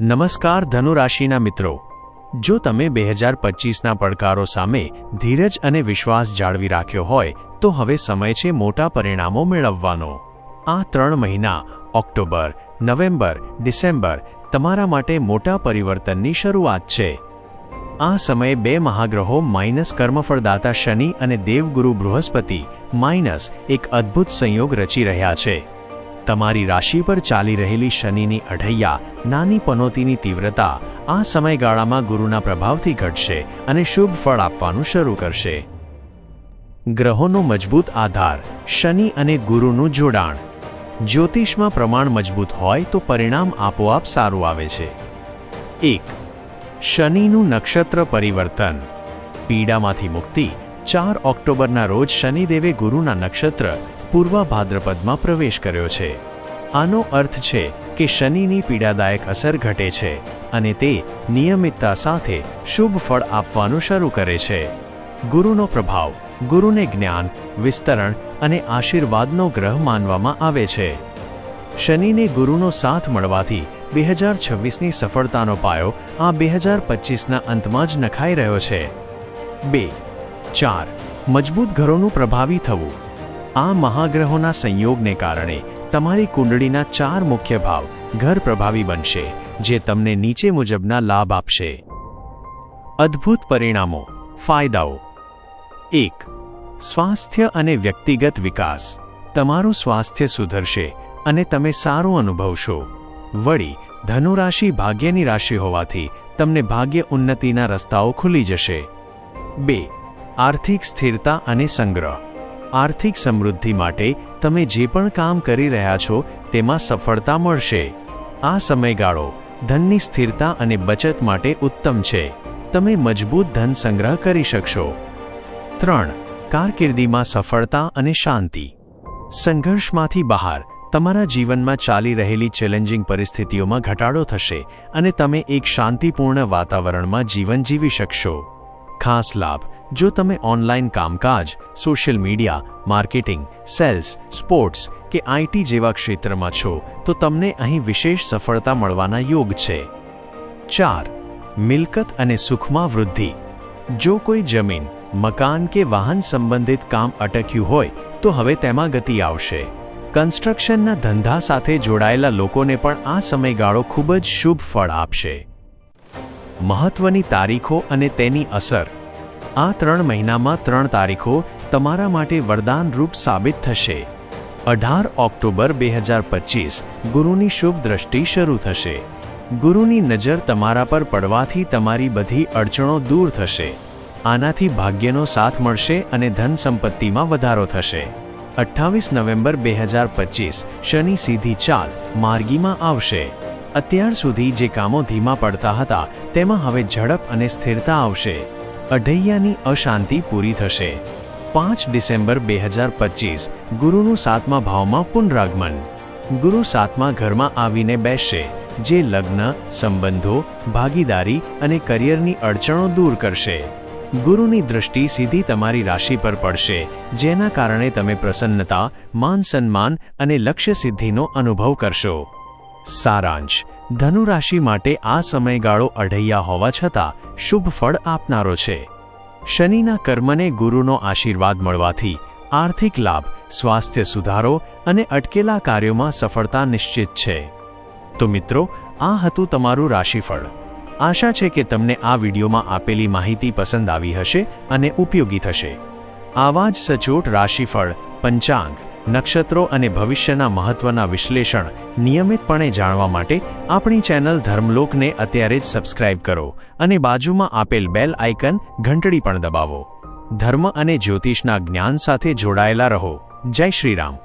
નમસ્કાર ધનુરાશિના મિત્રો. જો તમે બે હજાર પચીસના પડકારો સામે ધીરજ અને વિશ્વાસ જાળવી રાખ્યો હોય, તો હવે સમય છે મોટા પરિણામો મેળવવાનો. આ ત્રણ મહિના, ઓક્ટોબર, નવેમ્બર, ડિસેમ્બર, તમારા માટે મોટા પરિવર્તનની શરૂઆત છે. આ સમયે બે મહાગ્રહો માઇનસ કર્મફળદાતા શનિ અને દેવગુરુ બૃહસ્પતિ માઇનસ એક અદ્ભુત સંયોગ રચી રહ્યા છે. તમારી રાશિ પર ચાલી રહેલી શનિની અઢૈયા, નાની પનોતીની તીવ્રતા, આ સમયગાળામાં ગુરુના પ્રભાવથી ઘટશે અને શુભ ફળ આપવાનું શરૂ કરશે. ગ્રહોનો મજબૂત આધાર, શનિ અને ગુરુનું જોડાણ. જ્યોતિષમાં પ્રમાણ મજબૂત હોય તો પરિણામ આપોઆપ સારું આવે છે. એક, શનિનું નક્ષત્ર પરિવર્તન. પીડામાંથી મુક્તિ, ચાર ઓક્ટોબરના રોજ શનિદેવે ગુરુના નક્ષત્ર પૂર્વ ભાદ્રપદમાં પ્રવેશ કર્યો છે. આનો અર્થ છે કે શનિની પીડાદાયક અસર ઘટે છે અને તે નિયમિતતા સાથે શુભ ફળ આપવાનું શરૂ કરે છે. ગુરુનો પ્રભાવ, ગુરુને જ્ઞાન, વિસ્તરણ અને આશીર્વાદનો ગ્રહ માનવામાં આવે છે. શનિને ગુરુનો સાથ મળવાથી બે હજાર છવ્વીસની સફળતાનો પાયો આ બે હજાર પચીસના અંતમાં જ નખાઈ રહ્યો છે. બે, ચાર, મજબૂત ઘરોનું પ્રભાવી થવું. આ મહાગ્રહોના સંયોગને કારણે તમારી કુંડળીના ચાર મુખ્ય ભાવ ઘર પ્રભાવી બનશે, જે તમને નીચે મુજબના લાભ આપશે. અદ્ભુત પરિણામો. ફાયદાઓ. એક. સ્વાસ્થ્ય અને વ્યક્તિગત વિકાસ. તમારું સ્વાસ્થ્ય સુધરશે અને તમે સારું અનુભવશો. વળી, ધનુરાશિ ભાગ્યની રાશિ હોવાથી તમને ભાગ્ય ઉન્નતિના રસ્તાઓ ખુલી જશે. બે. આર્થિક સ્થિરતા અને સંગ્રહ. આર્થિક સમૃદ્ધિ માટે તમે જે પણ કામ કરી રહ્યા છો, તેમાં સફળતા મળશે. આ સમયગાળો ધનની સ્થિરતા અને બચત માટે ઉત્તમ છે. તમે મજબૂત ધન સંગ્રહ કરી શકશો. ત્રણ, કારકિર્દીમાં સફળતા અને શાંતિ. સંઘર્ષમાંથી બહાર, તમારા જીવનમાં ચાલી રહેલી ચેલેન્જિંગ પરિસ્થિતિઓમાં ઘટાડો થશે અને તમે એક શાંતિપૂર્ણ વાતાવરણમાં જીવન જીવી શકશો. ખાસ લાભ. જો તમે ઓનલાઈન કામકાજ, social media, marketing, sales, sports કે આઈટી જેવા ક્ષેત્રમાં છો, તો તમને અહીં વિશેષ સફળતા મળવાના યોગ છે. ચાર, મિલકત અને સુખમાં વૃદ્ધિ. જો કોઈ જમીન, મકાન કે વાહન સંબંધિત કામ અટક્યું હોય, તો હવે તેમાં ગતિ આવશે. કન્સ્ટ્રક્શનના ધંધા સાથે જોડાયેલા લોકોને પણ આ સમયગાળો ખૂબ જ શુભ ફળ આપશે. મહત્વની તારીખો અને તેની અસર. આ ત્રણ મહિનામાં ત્રણ તારીખો તમારા માટે વરદાનરૂપ સાબિત થશે. અઢાર ઓક્ટોબર બે હજાર પચીસ, ગુરુની શુભ દ્રષ્ટિ શરૂ થશે. ગુરુની નજર તમારા પર પડવાથી તમારી બધી અડચણો દૂર થશે. આનાથી ભાગ્યનો સાથ મળશે અને ધન સંપત્તિમાં વધારો થશે. અઠ્ઠાવીસ નવેમ્બર બે હજાર પચીસ, શનિ સીધી ચાલ, માર્ગીમાં આવશે. અત્યાર સુધી જે કામો ધીમા પડતા હતા, તેમાં હવે ઝડપ અને સ્થિરતા આવશે. અઢૈયાની અશાંતિ પૂરી થશે. પાંચ ડિસેમ્બર બે હજાર પચીસ, ગુરુનું સાતમા ભાવમાં પુનરાગમન. ગુરુ સાતમા ઘરમાં આવીને બેસશે, જે લગ્ન, સંબંધો, ભાગીદારી અને કરિયરની અડચણો દૂર કરશે. ગુરુની દૃષ્ટિ સીધી તમારી રાશિ પર પડશે, જેના કારણે તમે પ્રસન્નતા, માન સન્માન અને લક્ષ્ય સિદ્ધિનો અનુભવ કરશો. સારાંશ. ધનુરાશિ માટે આ સમયગાળો અઢૈયા હોવા છતાં શુભ ફળ આપનારો છે. શનિના કર્મને ગુરુનો આશીર્વાદ મળવાથી આર્થિક લાભ, સ્વાસ્થ્ય સુધારો અને અટકેલા કાર્યોમાં સફળતા નિશ્ચિત છે. તો મિત્રો, આ હતું તમારું રાશિફળ. આશા છે કે તમને આ વિડીયોમાં આપેલી માહિતી પસંદ આવી હશે અને ઉપયોગી થશે. આવા જ સચોટ રાશિફળ, પંચાંગ નક્ષત્રો અને ભવિષ્યના મહત્વના વિશ્લેષણ નિયમિતપણે જાણવા માટે આપણી ચેનલ ધર્મલોકને અત્યારે જ સબસ્ક્રાઇબ કરો અને બાજુમાં આપેલ બેલ આઇકન ઘંટડી પણ દબાવો. ધર્મ અને જ્યોતિષના જ્ઞાન સાથે જોડાયેલા રહો. જય શ્રીરામ.